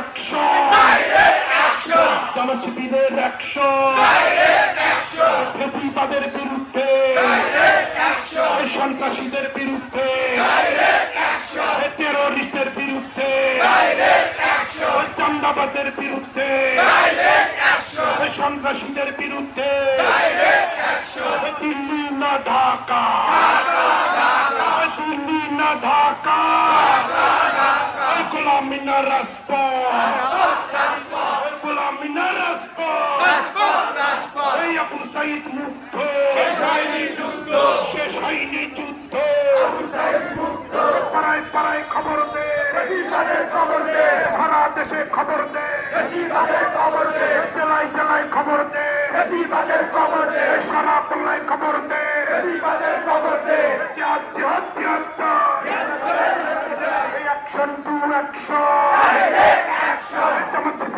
Action জনশিবিরের action ফেসিবাদের বিরুদ্ধে এই সন্ত্রাসীদের বিরুদ্ধে এই টেরোরিস্টের বিরুদ্ধে এই চান্দাবাদের বিরুদ্ধে এই সন্ত্রাসীদের বিরুদ্ধে এই দিল্লি না ঢাকা এই দিল্লি না ঢাকা এই গোলামি না রাজপথ এই গোলামি না রাজপথ এই আবু সাইদ মুক্ত শেষ হয়নি যুদ্ধ পাড়ায় পাড়ায় খবর দে। খবর দে। সারা দেশে খবর দে। খবর দে। জেলায় জেলায় খবর দে। খবর দে। সারা পাল্লায় খবর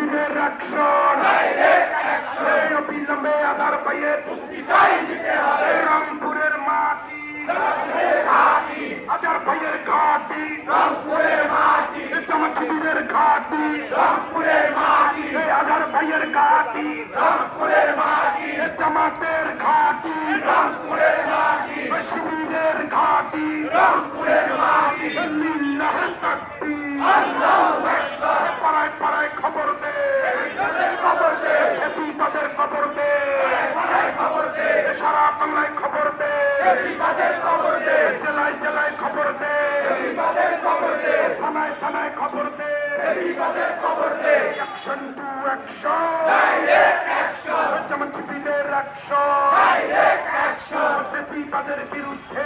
শিবিরের অ্যাকশন অবিলম্বে আধার রংপুরের মাটি হাজার পাইয়ের ঘাটি এই জামাত শিবিরের ঘাটি এই হাজার ভাইয়ের ঘাটি এই জামাতের ঘাটি এই শিবিরের ঘাটি এই লিল্লাহ তাকবীর পাড়ায় পাড়ায় খবর দে খবর দে তাদের খবর দে সারা বাংলায় খবর দে খবর দে জেলায় জেলায় খবর দে থানায় থানায় খবর দে অ্যাকশন টু অ্যাকশন। শিবিরের অ্যাকশন। বিরুদ্ধে